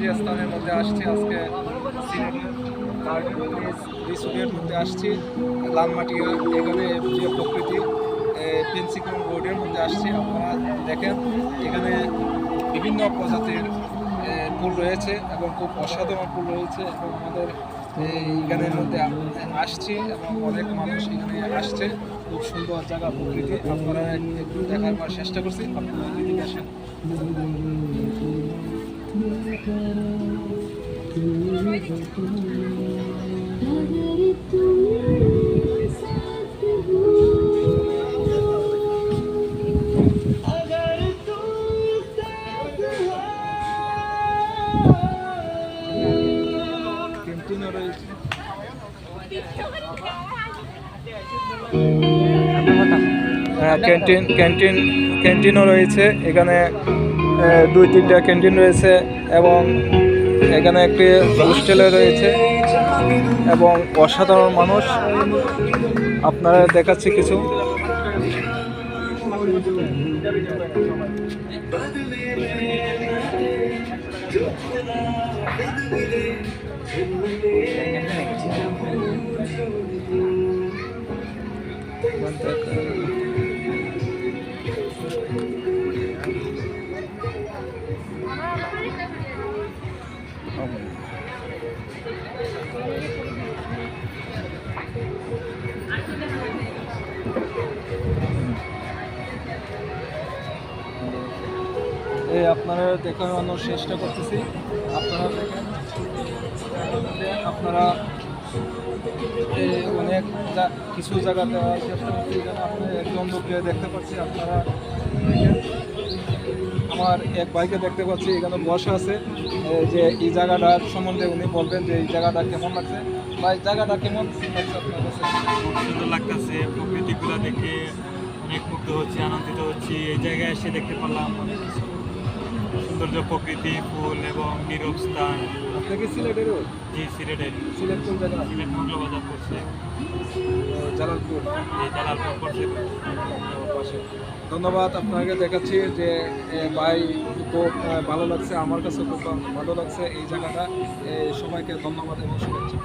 যে স্থানের মধ্যে আসছি আজকে গার্ডেন মধ্যে আসছি। লালমাটিয়া এখানে যে প্রকৃতি পেন্সিকন রোডের মধ্যে আসছি, আপনারা দেখেন। এখানে বিভিন্ন প্রজাতির ফুল রয়েছে এবং খুব অসাধারণ ফুল রয়েছে এবং আমাদের এখানের মধ্যে আসছি এবং অনেক মানুষ এখানে আসছে। খুব সুন্দর জায়গা প্রকৃতি। আপনারা একটু দেখার চেষ্টা করছি। আপনারা এদিকে আসেন। হ্যাঁ, ক্যান্টিন ক্যান্টিন ক্যান্টিনও রয়েছে। এখানে দুই তিনটা ক্যান্টিন রয়েছে এবং এখানে একটি হোস্টেলে রয়েছে এবং অসাধারণ মানুষ। আপনারা দেখাচ্ছি কিছু। এই, আপনারা দেখানোর চেষ্টা করতেছি আপনারা আপনারা অনেক কিছু জায়গাতে চেষ্টা করছি এখানে আপনি লোককে দেখতে পাচ্ছি, আপনারা। আমার এক ভাইকে দেখতে পাচ্ছি এখানে বসা আছে। যে এই জায়গাটার সম্বন্ধে উনি বলবেন যে এই জায়গাটা কেমন লাগছে। ভাই জায়গাটা কেমন? লাগছে আপনার কাছে খুব সুন্দর লাগতেছে প্রকৃতিগুলো দেখে অনেক মুগ্ধ হচ্ছে আনন্দিত হচ্ছি। এই জায়গায় এসে দেখতে পারলাম অনেক কিছু। সৌন্দর্য প্রকৃতি ফুল এবং নীরব স্থান। আপনি কি সিলেটেরও? জি সিলেটের। সিলেট কোন জায়গা? সিলেট মঙ্গলবাজার পড়ছে। জালালপুর ধন্যবাদ, আপনাকে দেখাচ্ছি যে ভাই, খুব ভালো লাগছে, আমার কাছে খুব ভালো লাগছে এই জায়গাটা। সবাইকে ধন্যবাদ এবং শুভেচ্ছা।